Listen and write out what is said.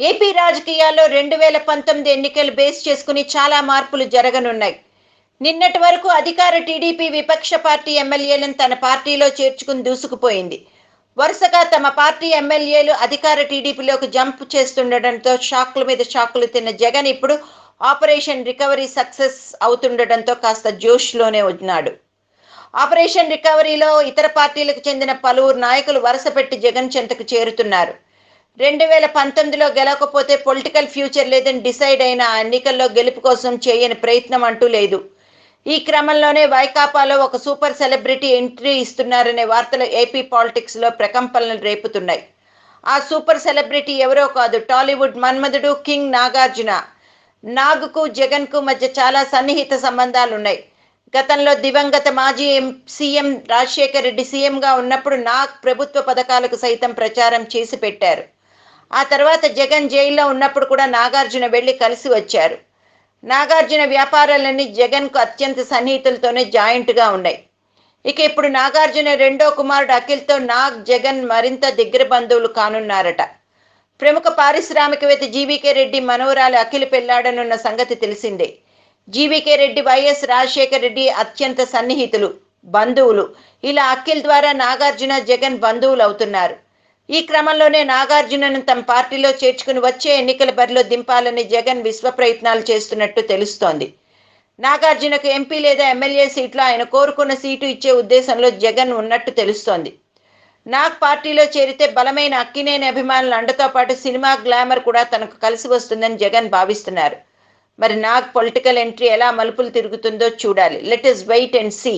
AP రాజకీయాల్లో రెండు వేల పంతొమ్మిది ఎన్నికలు బేస్ చేసుకుని చాలా మార్పులు జరగనున్నాయి. నిన్నటి వరకు అధికార టీడీపీ విపక్ష పార్టీ ఎమ్మెల్యేలను తన పార్టీలో చేర్చుకుని దూసుకుపోయింది. వరుసగా తమ పార్టీ ఎమ్మెల్యేలు అధికార టీడీపీలోకి జంప్ చేస్తుండటంతో షాక్ల మీద షాకులు తిన్న జగన్ ఇప్పుడు ఆపరేషన్ రికవరీ సక్సెస్ అవుతుండటంతో కాస్త జోష్లోనే ఉన్నాడు. ఆపరేషన్ రికవరీలో ఇతర పార్టీలకు చెందిన పలువురు నాయకులు వరుసపెట్టి జగన్ చెంతకు చేరుతున్నారు. రెండు వేల పంతొమ్మిదిలో గెలవకపోతే పొలిటికల్ ఫ్యూచర్ లేదని డిసైడ్ అయిన ఆ ఎన్నికల్లో గెలుపు కోసం చేయని ప్రయత్నం అంటూ లేదు. ఈ క్రమంలోనే వైకాపాలో ఒక సూపర్ సెలబ్రిటీ ఎంట్రీ ఇస్తున్నారనే వార్తలు ఏపీ పాలిటిక్స్లో ప్రకంపనలు రేపుతున్నాయి. ఆ సూపర్ సెలబ్రిటీ ఎవరో కాదు టాలీవుడ్ మన్మధుడు కింగ్ నాగార్జున. నాగ్కు జగన్కు మధ్య చాలా సన్నిహిత సంబంధాలు ఉన్నాయి గతంలో దివంగత మాజీ ఎం సీఎం రాజశేఖర్ రెడ్డి సీఎంగా ఉన్నప్పుడు నాగ్ ప్రభుత్వ పథకాలకు సైతం ప్రచారం చేసి పెట్టారు ఆ తర్వాత జగన్ జైల్లో ఉన్నప్పుడు కూడా నాగార్జున వెళ్ళి కలిసి వచ్చారు. నాగార్జున వ్యాపారాలన్నీ జగన్కు అత్యంత సన్నిహితులతోనే జాయింట్గా ఉన్నాయి. ఇక ఇప్పుడు నాగార్జున రెండో కుమారుడు అఖిల్తో నాగ్ జగన్ మరింత దగ్గర బంధువులు కానున్నారట. ప్రముఖ పారిశ్రామికవేత్త జీవీకే రెడ్డి మనవరాలు అఖిల్ పెళ్ళాడనున్న సంగతి తెలిసిందే. జీవీకే రెడ్డి వైఎస్ రాజశేఖర్ రెడ్డి అత్యంత సన్నిహితులు బంధువులు. ఇలా అఖిల్ ద్వారా నాగార్జున జగన్ బంధువులు అవుతున్నారు ఈ క్రమంలోనే నాగార్జునను తమ పార్టీలో చేర్చుకుని వచ్చే ఎన్నికల బరిలో దింపాలని జగన్ విశ్వ ప్రయత్నాలు చేస్తున్నట్టు తెలుస్తోంది. నాగార్జునకు ఎంపీ లేదా ఎమ్మెల్యే సీట్లో ఆయన కోరుకున్న సీటు ఇచ్చే ఉద్దేశంలో జగన్ ఉన్నట్టు తెలుస్తోంది. నాగ్ పార్టీలో చేరితే బలమైన అక్కినేని అభిమానుల అండతో పాటు సినిమా గ్లామర్ కూడా తనకు కలిసి వస్తుందని జగన్ భావిస్తున్నారు. మరి నాగ్ పొలిటికల్ ఎంట్రీ ఎలా మలుపులు తిరుగుతుందో చూడాలి. Let us wait and see